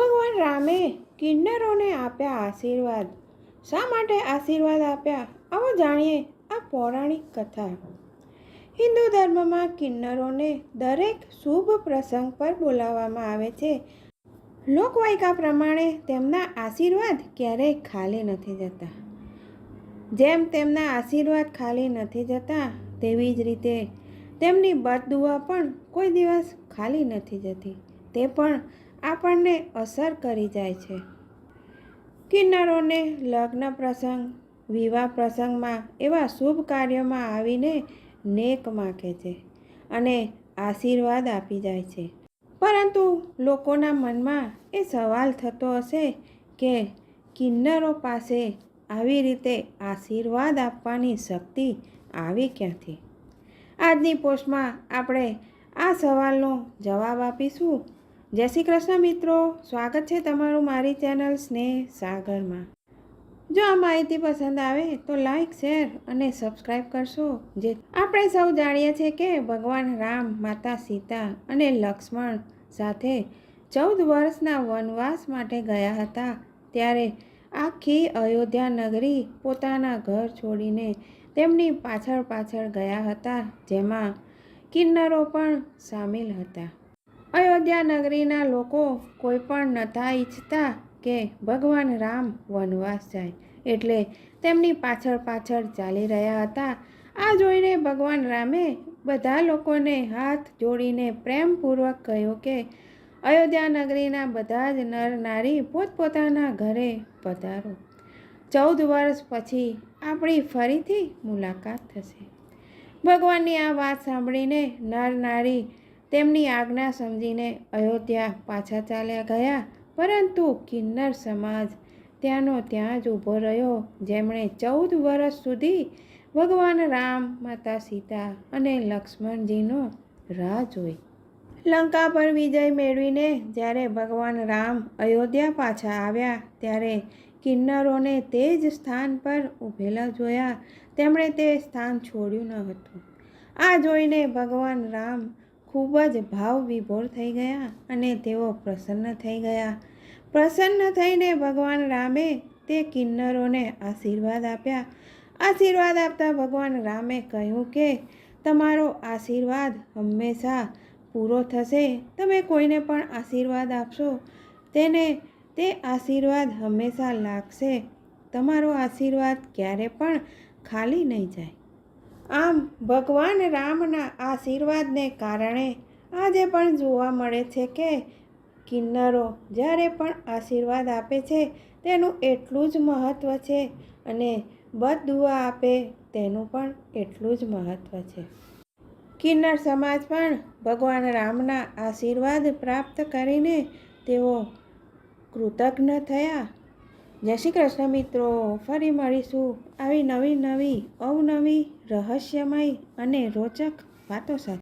ભગવાન રામે કિન્નરોને આપ્યા આશીર્વાદ. શા માટે આશીર્વાદ આપ્યા? આવો જાણીએ આ પૌરાણિક કથા. હિન્દુ ધર્મમાં કિન્નરોને દરેક શુભ પ્રસંગ પર બોલાવવામાં આવે છે. લોકવાયકા પ્રમાણે તેમના આશીર્વાદ ક્યારેય ખાલી નથી જતા. જેમ તેમના આશીર્વાદ ખાલી નથી જતા, તેવી જ રીતે તેમની બદદુઆ પણ કોઈ દિવસ ખાલી નથી જતી. તે પણ આપણને અસર કરી જાય છે. કિન્નરોને લગ્ન પ્રસંગ, વિવાહ પ્રસંગમાં એવા શુભ કાર્યોમાં આવીને નેક માગે છે અને આશીર્વાદ આપી જાય છે. પરંતુ લોકોના મનમાં એ સવાલ થતો હશે કે કિન્નરો પાસે આવી રીતે આશીર્વાદ આપવાની શક્તિ આવી ક્યાંથી? આજની પોસ્ટમાં આપણે આ સવાલનો જવાબ આપીશું. જય શ્રી કૃષ્ણ મિત્રો. સ્વાગત છે તમારું મારી ચેનલ સ્નેહ સાગરમાં. જો આ માહિતી પસંદ આવે તો લાઈક, શેર અને સબસ્ક્રાઈબ કરશો. જે આપણે સૌ જાણીએ છીએ કે ભગવાન રામ, માતા સીતા અને લક્ષ્મણ સાથે ચૌદ વર્ષના વનવાસ માટે ગયા હતા. ત્યારે આખી અયોધ્યા નગરી પોતાના ઘર છોડીને તેમની પાછળ પાછળ ગયા હતા, જેમાં કિન્નરો પણ સામેલ હતા. અયોધ્યા નગરીના લોકો કોઈ પણ નહોતા ઈચ્છતા કે ભગવાન રામ વનવાસ જાય. એટલે તેમની પાછળ પાછળ ચાલી રહ્યા હતા. આ જોઈને ભગવાન રામે બધા લોકોને હાથ જોડીને પ્રેમપૂર્વક કહ્યું કે, અયોધ્યા નગરીના બધા જ નર નારી પોતપોતાના ઘરે પધારો. ચૌદ વર્ષ પછી આપણી ફરીથી મુલાકાત થશે. ભગવાનની આ વાત સાંભળીને નર નારી તેમની આજ્ઞા સમજીને અયોધ્યા પાછા ચાલ્યા ગયા, પરંતુ કિન્નર સમાજ ત્યાંનો ત્યાં જ ઊભો રહ્યો, જેમણે ચૌદ વર્ષ સુધી ભગવાન રામ, માતા સીતા અને લક્ષ્મણજીનો રાહ જોઈ. લંકા પર વિજય મેળવીને જ્યારે ભગવાન રામ અયોધ્યા પાછા આવ્યા, ત્યારે કિન્નરોને તે જ સ્થાન પર ઊભેલા જોયા. તેમણે તે સ્થાન છોડ્યું ન હતું. આ જોઈને ભગવાન રામ ખૂબ જ ભાવ વિભોર થઈ ગયા અને તેઓ પ્રસન્ન થઈ ગયા. પ્રસન્ન થઈને ભગવાન રામે તે કિન્નરોને આશીર્વાદ આપ્યા. આશીર્વાદ આપતા ભગવાન રામે કહ્યું કે, તમારો આશીર્વાદ હંમેશા પૂરો થશે. તમે કોઈને પણ આશીર્વાદ આપશો. તેને તે આશીર્વાદ હંમેશા લાગશે. તમારો આશીર્વાદ ક્યારે પણ ખાલી નહીં જાય. આમ ભગવાન રામના આશીર્વાદને કારણે આજે પણ જોવા મળે છે કે કિન્નરો જ્યારે પણ આશીર્વાદ આપે છે, તેનું એટલું જ મહત્ત્વ છે અને બદદુઆ આપે તેનું પણ એટલું જ મહત્ત્વ છે. કિન્નર સમાજ પણ ભગવાન રામના આશીર્વાદ પ્રાપ્ત કરીને તેઓ કૃતજ્ઞ થયા જય શ્રી કૃષ્ણ મિત્રો, ફરી મળીશું આવી નવી નવી, અવનવી, રહસ્યમય અને રોચક વાતો સાથે.